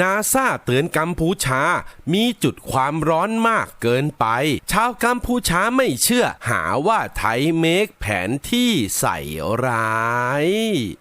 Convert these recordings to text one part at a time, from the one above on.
นาซาเตือนกัมพูชา มีจุดความร้อนมากเกินไป ชาวกัมพูชาไม่เชื่อหาว่าไทยเมคแผนที่ใส่ร้าย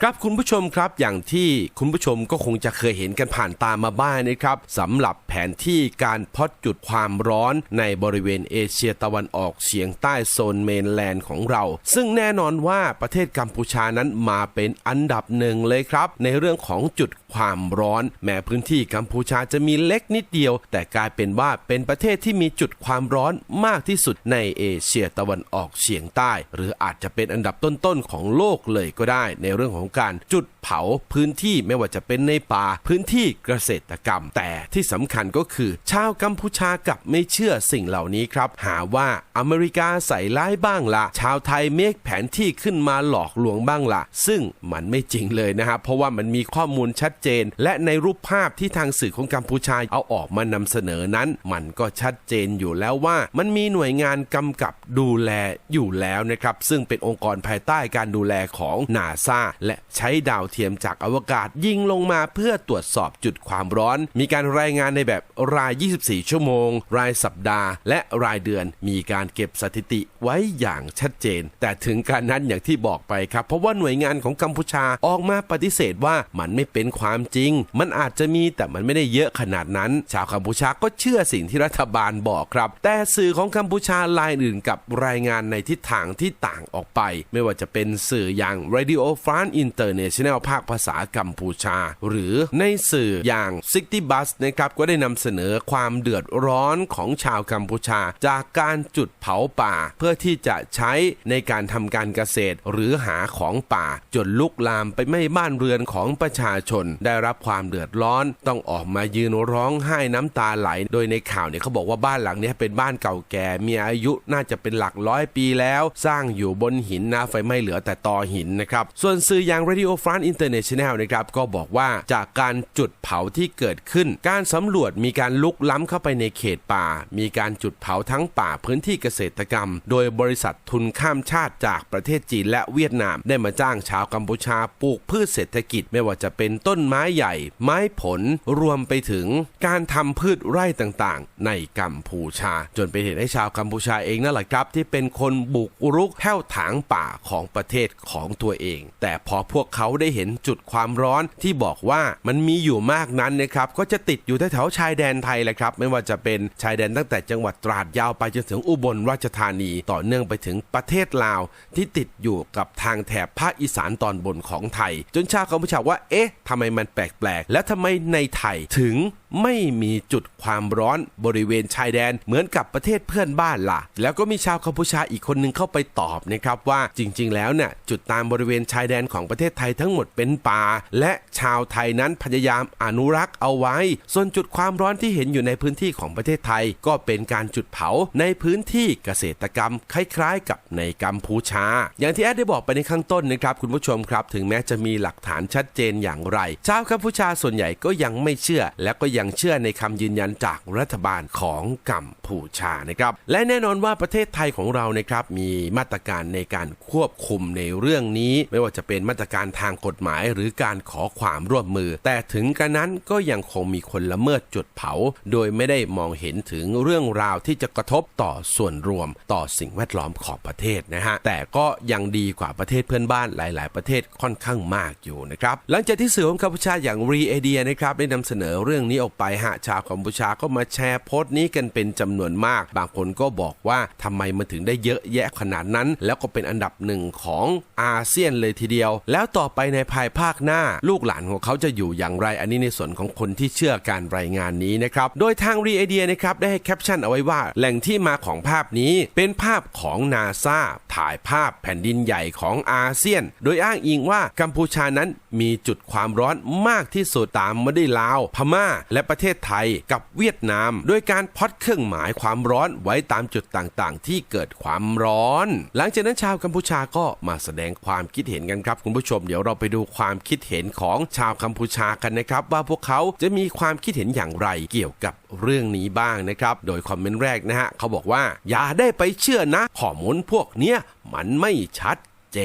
ครับคุณผู้ชมครับอย่างที่คุณผู้ชมก็คงจะเคยเห็นกันผ่านตามาบ้างนะครับสำหรับแผนที่การพอดจุดความร้อนในบริเวณเอเชียตะวันออกเฉียงใต้โซนเมนแลนด์ของเรา ซึ่งแน่นอนว่าประเทศกัมพูชานั้นมาเป็นอันดับหนึ่งเลยครับ ในเรื่องของจุดความร้อนแม้พื้นที่ที่กัมพูชาจะมีเล็กนิดเดียว แต่กลายเป็นว่าเป็นประเทศที่มีจุดความร้อนมากที่สุดในเอเชียตะวันออกเฉียงใต้ หรืออาจจะเป็นอันดับต้นๆของโลกเลยก็ได้ ในเรื่องของการจุดเผาพื้นที่ไม่ว่าจะเป็นในป่าพื้นที่เกษตรกรรม แต่ที่สำคัญก็คือ ชาวกัมพูชากลับไม่เชื่อสิ่งเหล่านี้ครับ หาว่าอเมริกาใส่ร้ายบ้างละชาวไทยเมคแผนที่ขึ้นมาหลอกลวงบ้างละซึ่งมันไม่จริงเลยนะครับเพราะว่ามันมีข้อมูลชัดเจน และในรูปภาพที่ที่ทางสื่อของกัมพูชาเอาออกมานำเสนอนั้น มันก็ชัดเจนอยู่แล้วว่ามันมีหน่วยงานกำกับดูแลอยู่แล้วนะครับ ซึ่งเป็นองค์กรภายใต้การดูแลของนาซาและใช้ดาวเทียมจากอวกาศยิงลงมาเพื่อตรวจสอบจุดความร้อน มีการรายงานในแบบราย 24 ชั่วโมง รายสัปดาห์ และรายเดือนมีการเก็บสถิติไว้อย่างชัดเจน แต่ถึงการนั้นอย่างที่บอกไปครับ เพราะว่าหน่วยงานของกัมพูชาออกมาปฏิเสธว่ามันไม่เป็นความจริง มันอาจจะมีแต่มันไม่ได้เยอะขนาดนั้น ชาวกัมพูชาก็เชื่อสิ่งที่รัฐบาลบอกครับ แต่สื่อของกัมพูชารายอื่นกับรายงานในทิศทางที่ต่างออกไป ไม่ว่าจะเป็นสื่ออย่าง Radio France International ภาคภาษากัมพูชา หรือในสื่ออย่าง60 Bus นะครับก็ได้นำเสนอความเดือดร้อนของชาวกัมพูชา จากการจุดเผาป่า เพื่อที่จะใช้ในการทำการเกษตร หรือหาของป่า จนลุกลามไปไม้บ้านเรือนของประชาชนได้รับความเดือดร้อนต้องออกมายืนร้องไห้น้ำตาไหล โดยในข่าวเนี่ยเขาบอกว่าบ้านหลังนี้เป็นบ้านเก่าแก่ มีอายุน่าจะเป็นหลักร้อยปีแล้ว สร้างอยู่บนหินนะไฟไหม้เหลือแต่ตอหินนะครับ ส่วนสื่ออย่าง Radio France International นะครับก็บอกว่าจากการจุดเผาที่เกิดขึ้น การสำรวจมีการลุกล้ำเข้าไปในเขตป่า มีการจุดเผาทั้งป่าพื้นที่เกษตรกรรม โดยบริษัททุนข้ามชาติจากประเทศจีนและเวียดนาม ได้มาจ้างชาวกัมพูชาปลูกพืชเศรษฐกิจ ไม่ว่าจะเป็นต้นไม้ใหญ่ ไม้ผลรวมไปถึงการทำพืชไร่ต่างๆ ในกัมพูชา จนเป็นเหตุให้ชาวกัมพูชาเองนั่นแหละครับ ที่เป็นคนบุกรุกแห้วถางป่าของประเทศของตัวเอง แต่พอพวกเขาได้เห็นจุดความร้อนที่บอกว่ามันมีอยู่มากนั้นนะครับก็จะติดอยู่แถวชายแดนไทยแหละครับ ไม่ว่าจะเป็นชายแดนตั้งแต่จังหวัดตราดยาวไปจนถึงอุบลราชธานีต่อเนื่องไปถึงประเทศลาว ที่ติดอยู่กับทางแถบภาคอีสานตอนบนของไทย จนชาวกัมพูชาว่าเอ๊ะทำไมมันแปลกๆและทำไมในในไทยถึงไม่มีจุดความร้อนบริเวณชายแดนเหมือนกับประเทศเพื่อนบ้านล่ะ แล้วก็มีชาวกัมพูชาอีกคนนึงเข้าไปตอบนะครับว่าจริง ๆ แล้วเนี่ยจุดตามบริเวณชายแดนของประเทศไทยทั้งหมดเป็นป่า และชาวไทยนั้นพยายามอนุรักษ์เอาไว้ ส่วนจุดความร้อนที่เห็นอยู่ในพื้นที่ของประเทศไทย ก็เป็นการจุดเผาในพื้นที่เกษตรกรรม คล้ายๆ กับในกัมพูชา อย่างที่แอดได้บอกไปในข้างต้นนะครับคุณผู้ชมครับ ถึงแม้จะมีหลักฐานชัดเจนอย่างไร ชาวกัมพูชาส่วนใหญ่ก็ยังไม่เชื่อและก็ยังเชื่อในคำยืนยันจากรัฐบาลของกัมพูชานะครับ และแน่นอนว่าประเทศไทยของเรานะครับมีมาตรการในการควบคุมในเรื่องนี้ ไม่ว่าจะเป็นมาตรการทางกฎหมายหรือการขอความร่วมมือ แต่ถึงกระนั้นก็ยังคงมีคนละเมิดจุดเผา โดยไม่ได้มองเห็นถึงเรื่องราวที่จะกระทบต่อส่วนรวมต่อสิ่งแวดล้อมของประเทศนะฮะแต่ก็ยังดีกว่าประเทศเพื่อนบ้านหลาย ๆ ประเทศค่อนข้างมากอยู่นะครับหลังจากที่สื่อของกัมพูชาอย่างรีเอเดียนะครับได้นำเสนอเรื่องนี้ออกไปฮะชาวกัมพูชาก็มาแชร์โพสต์นี้กันเป็นจำนวนมาก บางคนก็บอกว่าทำไมมันถึงได้เยอะแยะขนาดนั้น แล้วก็เป็นอันดับหนึ่งของอาเซียนเลยทีเดียว แล้วต่อไปในภายภาคหน้า ลูกหลานของเขาจะอยู่อย่างไร อันนี้ในส่วนของคนที่เชื่อการรายงานนี้นะครับโดยทางรีไอเดียนะครับได้ให้แคปชั่นเอาไว้ว่า แหล่งที่มาของภาพนี้เป็นภาพของนาซาถ่ายภาพแผ่นดินใหญ่ของอาเซียน โดยอ้างอิงว่ากัมพูชานั้นมีจุดความร้อนมากที่สุดตามมาด้วยลาว พม่าและประเทศไทยกับเวียดนาม โดยการพอดเครื่องหมายความร้อนไว้ตามจุดต่างๆ ที่เกิดความร้อน หลังจากนั้นชาวกัมพูชาก็มาแสดงความคิดเห็นกันครับคุณผู้ชมเดี๋ยวเราไปดูความคิดเห็นของชาวกัมพูชากันนะครับ ว่าพวกเขาจะมีความคิดเห็นอย่างไรเกี่ยวกับเรื่องนี้บ้างนะครับ โดยคอมเมนต์แรกนะฮะเขาบอกว่า อย่าได้ไปเชื่อนะข้อมูลพวกเนี้ยมันไม่ชัดเจ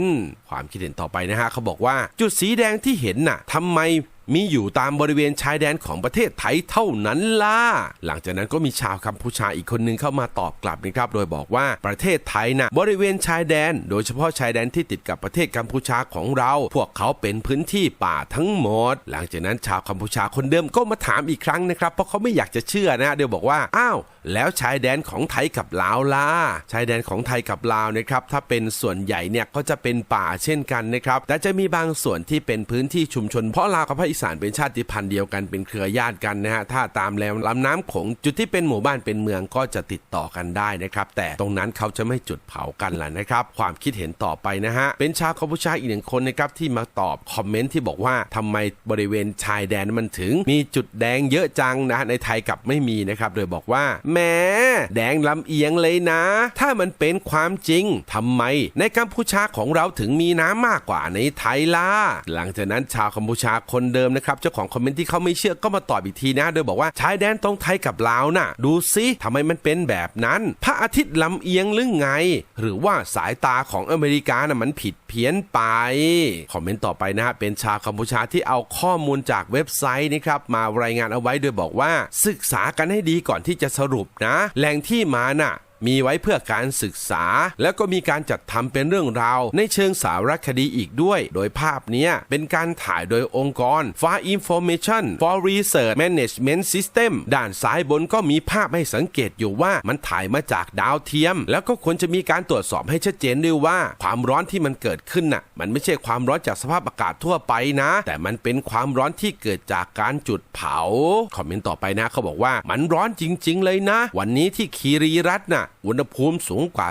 นความคิดเห็นต่อไปนะฮะเขาบอกว่าจุดสีแดงที่เห็นน่ะทำไม มีอยู่ตามบริเวณชายแดนของประเทศไทยเท่านั้นล่ะ หลังจากนั้นก็มีชาวกัมพูชาอีกคนนึงเข้ามาตอบกลับนะครับ โดยบอกว่าประเทศไทยนะบริเวณชายแดน โดยเฉพาะชายแดนที่ติดกับประเทศกัมพูชาของเรา พวกเขาเป็นพื้นที่ป่าทั้งหมด หลังจากนั้นชาวกัมพูชาคนเดิมก็มาถามอีกครั้งนะครับ เพราะเขาไม่อยากจะเชื่อนะเดี๋ยวบอกว่า อ้าว แล้วชายแดนของไทยกับลาวล่ะ ชายแดนของไทยกับลาวนะครับ ถ้าเป็นส่วนใหญ่เนี่ยก็จะเป็นป่าเช่นกันนะครับ แต่จะมีบางส่วนที่เป็นพื้นที่ชุมชนเพราะลาวกับภาคอีสานเป็นชาติพันธุ์เดียวกันเป็นเครือญาติกันนะฮะถ้าตามแนวลำน้ำโขงจุดที่เป็นหมู่บ้านเป็นเมืองก็จะติดต่อกันได้นะครับแต่ตรงนั้นเขาจะไม่จุดเผากันล่ะนะครับความคิดเห็นต่อไปนะฮะเป็นชาวกัมพูชาอีกหนึ่งคนนะครับที่มาตอบคอมเมนต์ที่บอกว่าทำไมบริเวณชายแดนมันถึง มีจุดแดงเยอะจังนะในไทยกลับไม่มีนะครับโดยบอกว่าแหมแดงลำเอียงเลยนะ ถ้ามันเป็นความจริงทำไม ในกัมพูชาของเราถึงมีน้ำมากกว่าในไทยล่ะหลังจากนั้นชาวกัมพูชาคนเดิมนะครับเจ้าของคอมเมนต์ที่เขาไม่เชื่อก็มาตอบอีกทีนะ โดยบอกว่าชายแดนตรงไทยกับลาวน่ะ ดูซิทำไมมันเป็นแบบนั้น พระอาทิตย์ลำเอียงหรือไง หรือว่าสายตาของอเมริกาน่ะมันผิดเพี้ยนไป คอมเมนต์ต่อไปนะฮะเป็นชาวกัมพูชาที่เอาข้อมูลจากเว็บไซต์นะครับมารายงานเอาไว้โดยบอกว่า ศึกษากันให้ดีก่อนที่จะสรุปนะ แหล่งที่มาน่ะ มีไว้เพื่อการศึกษา แล้วก็มีการจัดทำเป็นเรื่องราวในเชิงสารคดีอีกด้วย โดยภาพนี้เป็นการถ่ายโดยองค์กร Far Information for Research Management System ด้านซ้ายบนก็มีภาพให้สังเกตอยู่ว่ามันถ่ายมาจากดาวเทียม แล้วก็ควรจะมีการตรวจสอบให้ชัดเจนด้วยว่า ความร้อนที่มันเกิดขึ้นน่ะ มันไม่ใช่ความร้อนจากสภาพอากาศทั่วไปนะ แต่มันเป็นความร้อนที่เกิดจากการจุดเผา คอมเมนต์ต่อไปนะเขาบอกว่ามันร้อนจริง ๆ เลยนะ วันนี้ที่คีรีรัตน์น่ะอุณหภูมิสูงกว่า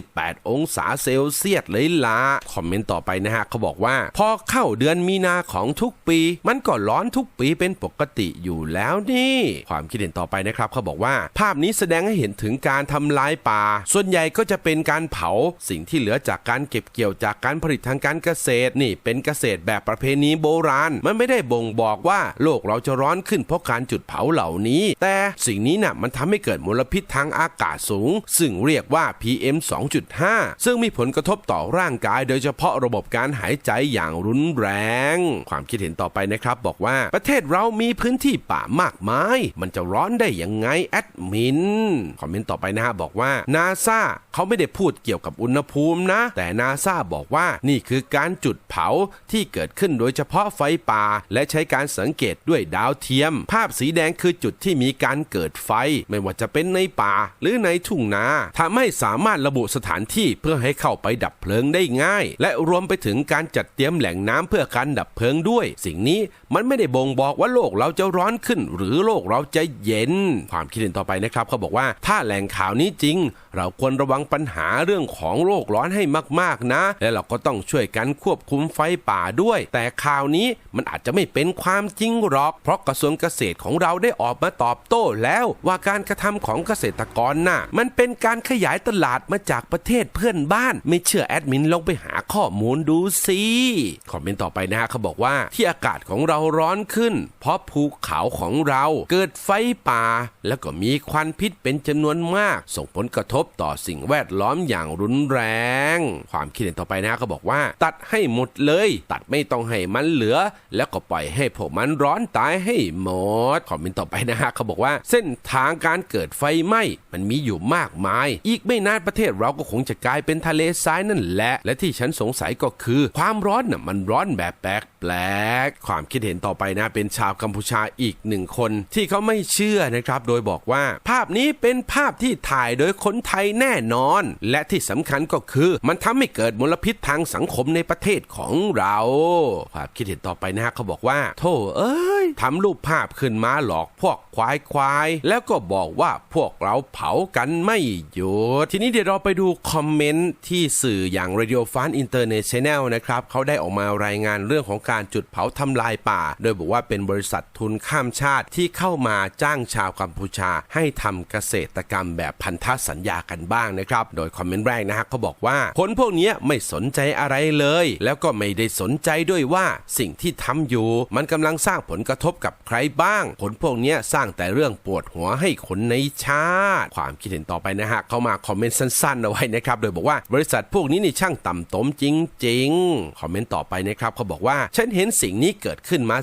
38 องศาเซลเซียสเลยล่ะคอมเมนต์ต่อไปนะฮะเขาบอกว่า พอเข้าเดือนมีนาของทุกปี มันก็ร้อนทุกปีเป็นปกติอยู่แล้วนี่ ความคิดเห็นต่อไปนะครับเขาบอกว่า ภาพนี้แสดงให้เห็นถึงการทำลายป่า ส่วนใหญ่ก็จะเป็นการเผาสิ่งที่เหลือจากการเก็บเกี่ยวจากการผลิตทางการเกษตรนี่ เป็นเกษตรแบบประเพณีโบราณ มันไม่ได้บ่งบอกว่าโลกเราจะร้อนขึ้นเพราะการจุดเผาเหล่านี้ แต่สิ่งนี้น่ะมันทำให้เกิดมลพิษทางอากาศสูงซึ่งเรียกว่า PM 2.5 ซึ่งมีผลกระทบต่อร่างกาย โดยเฉพาะระบบการหายใจอย่างรุนแรง ความคิดเห็นต่อไปนะครับ บอกว่าประเทศเรามีพื้นที่ป่ามากมาย มันจะร้อนได้ยังไงแอดมินคอมเมนต์ต่อไปนะฮะบอกว่านาซาเขาไม่ได้พูดเกี่ยวกับอุณหภูมินะ แต่นาซาบอกว่านี่คือการจุดเผาที่เกิดขึ้นโดยเฉพาะไฟป่า และใช้การสังเกตด้วยดาวเทียม ภาพสีแดงคือจุดที่มีการเกิดไฟ ไม่ว่าจะเป็นในป่าหรือในทุ่งนาทำให้สามารถระบุสถานที่เพื่อให้เข้าไปดับเพลิงได้ง่าย และรวมไปถึงการจัดเตรียมแหล่งน้ำเพื่อการดับเพลิงด้วย สิ่งนี้มันไม่ได้บ่งบอกว่าโลกเราจะร้อนขึ้น หรือโลกเราจะเย็น ความคิดเห็นต่อไปนะครับ เขาบอกว่าถ้าแหล่งข่าวนี้จริง เราควรระวังปัญหาเรื่องของโลกร้อนให้มากๆนะ และเราก็ต้องช่วยกันควบคุมไฟป่าด้วย แต่ข่าวนี้มันอาจจะไม่เป็นความจริงหรอก เพราะกระทรวงเกษตรของเราได้ออกมาตอบโต้แล้วว่าการกระทำของเกษตรกรน่ะมันเป็นการขยายตลาดมาจากประเทศเพื่อนบ้าน ไม่เชื่อแอดมินลองไปหาข้อมูลดูสิคอมเมนต์ต่อไปนะฮะเขาบอกว่าที่อากาศของเราร้อนขึ้น เพราะภูเขาของเราเกิดไฟป่า แล้วก็มีควันพิษเป็นจำนวนมาก ส่งผลกระทบต่อสิ่งแวดล้อมอย่างรุนแรง ความคิดเห็นต่อไปนะฮะเขาบอกว่า ตัดให้หมดเลย ตัดไม่ต้องให้มันเหลือ แล้วก็ปล่อยให้พวกมันร้อนตายให้หมดคอมเมนต์ต่อไปนะฮะเขาบอกว่า เส้นทางการเกิดไฟไหม้มันมีอยู่มากมาย อีกไม่นานประเทศเราก็คงจะกลายเป็นทะเลทรายนั่นแหละ และที่ฉันสงสัยก็คือ ความร้อนน่ะมันร้อนแบบแปลกแปลกๆความคิดเห็นต่อไปนะเป็นชาวกัมพูชาอีกหนึ่งคน ที่เขาไม่เชื่อนะครับ โดยบอกว่า ภาพนี้เป็นภาพที่ถ่ายโดยคนไทยแน่นอน และที่สำคัญก็คือมันทำให้เกิดมลพิษทางสังคมในประเทศของเราความคิดเห็นต่อไปนะฮะเขาบอกว่า โธ่เอ้ยทำรูปภาพขึ้นมาหลอกพวกควายควายๆแล้วก็บอกว่าพวกเราเผากันไม่หยุดทีนี้เดี๋ยวเราไปดูคอมเมนต์ที่สื่ออย่าง Radio f a n International นะครับเขาได้ออกมารายงานเรื่องของการจุดเผาทำลายป่า โดยบอกว่าเป็นบริษัททุนข้ามชาติที่เข้ามาจ้างชาวกัมพูชา ให้ทำเกษตรกรรมแบบพันธสัญญากันบ้างนะครับ โดยคอมเมนต์แรกนะฮะเขาบอกว่า คนพวกนี้ไม่สนใจอะไรเลย แล้วก็ไม่ได้สนใจด้วยว่าสิ่งที่ทำอยู่ มันกำลังสร้างผลกระทบกับใครบ้าง คนพวกนี้สร้างแต่เรื่องปวดหัวให้คนในชาติ ความคิดเห็นต่อไปนะฮะเขามาคอมเมนต์สั้นๆเอาไว้นะครับ โดยบอกว่าบริษัทพวกนี้นี่ช่างต่ำตมจริงๆ คอมเมนต์ต่อไปนะครับเขาบอกว่าฉันเห็นสิ่งนี้เกิดขึ้นมา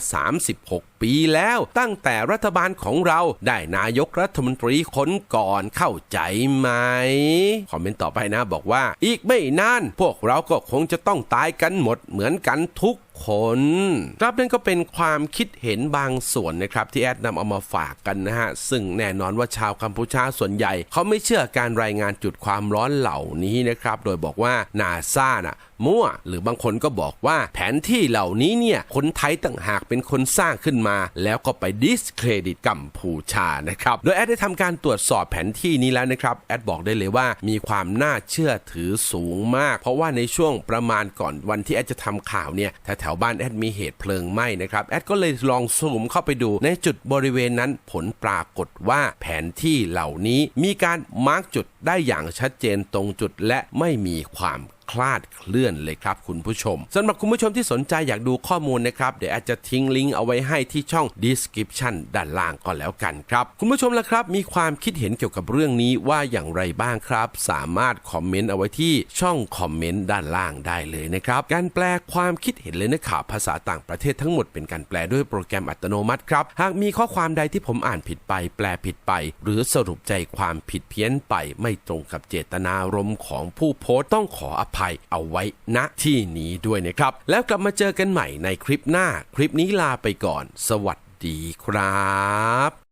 36ปีแล้ว ตั้งแต่รัฐบาลของเราได้นายกรัฐมนตรีคนก่อนเข้าใจไหม คอมเมนต์ต่อไปนะบอกว่า อีกไม่นาน พวกเราก็คงจะต้องตายกันหมดเหมือนกันทุกคนครับนั่นก็เป็นความคิดเห็นบางส่วนนะครับที่แอดนำเอามาฝากกันนะฮะ ซึ่งแน่นอนว่าชาวกัมพูชาส่วนใหญ่ เขาไม่เชื่อการรายงานจุดความร้อนเหล่านี้นะครับ โดยบอกว่านาซาน่ะมั่ว หรือบางคนก็บอกว่าแผนที่เหล่านี้เนี่ยคนไทยต่างหากเป็นคนสร้างขึ้นมา แล้วก็ไปดิสเครดิตกัมพูชานะครับ โดยแอดได้ทำการตรวจสอบแผนที่นี้แล้วนะครับแอดบอกได้เลยว่ามีความน่าเชื่อถือสูงมาก เพราะว่าในช่วงประมาณก่อนวันที่แอดจะทำข่าวเนี่ยแถวๆบ้านแอดมีเหตุเพลิงไหม้นะครับแอดก็เลยลองซูมเข้าไปดูในจุดบริเวณนั้นผลปรากฏว่าแผนที่เหล่านี้มีการมาร์กจุดได้อย่างชัดเจนตรงจุดและไม่มีความ คลาดเคลื่อนเลยครับคุณผู้ชมสำหรับคุณผู้ชมที่สนใจอยากดูข้อมูลนะครับ เดี๋ยวอาจจะทิ้งลิงก์เอาไว้ให้ที่ช่อง description ด้านล่างก็แล้วกันครับ คุณผู้ชมละครับ มีความคิดเห็นเกี่ยวกับเรื่องนี้ว่าอย่างไรบ้างครับ สามารถคอมเมนต์เอาไว้ที่ช่องคอมเมนต์ด้านล่างได้เลยนะครับ การแปลความคิดเห็นเลยนะข่าวภาษาต่างประเทศทั้งหมดเป็นการแปลด้วยโปรแกรมอัตโนมัติครับ หากมีข้อความใดที่ผมอ่านผิดไป แปลผิดไป หรือสรุปใจความผิดเพี้ยนไปไม่ตรงกับเจตนารมณ์ของผู้โพสต์ต้องขออภัยเอาไว้ณที่นี้ด้วยนะครับ แล้วกลับมาเจอกันใหม่ในคลิปหน้า คลิปนี้ลาไปก่อน สวัสดีครับ